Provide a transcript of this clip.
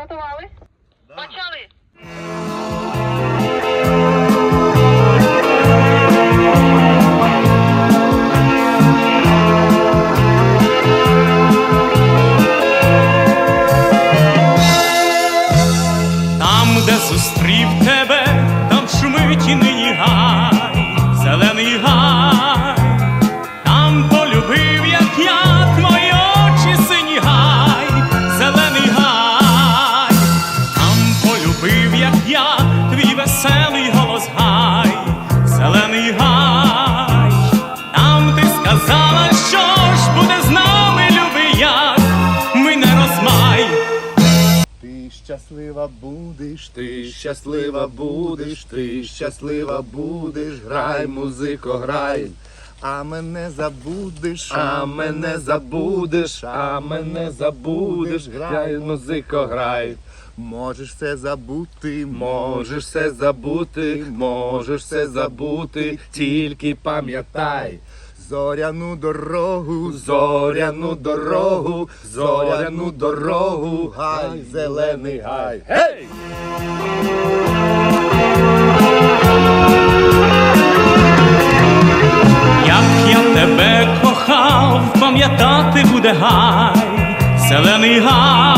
Приготувались? Почали. Там, де зустрів тебе, там шумить і нині щаслива будеш, ти щаслива будеш, ти щаслива будеш, грай, музико, грай. А мене забудеш, а мене забудеш, а мене забудеш, грай, музико, грай. Можеш все забути, можеш все забути, можеш все забути, тільки пам'ятай. Зоряну дорогу, зоряну дорогу, зоряну дорогу, гай, зелений гай. Гей! Як я тебе кохав, пам'ятати буде гай, зелений гай,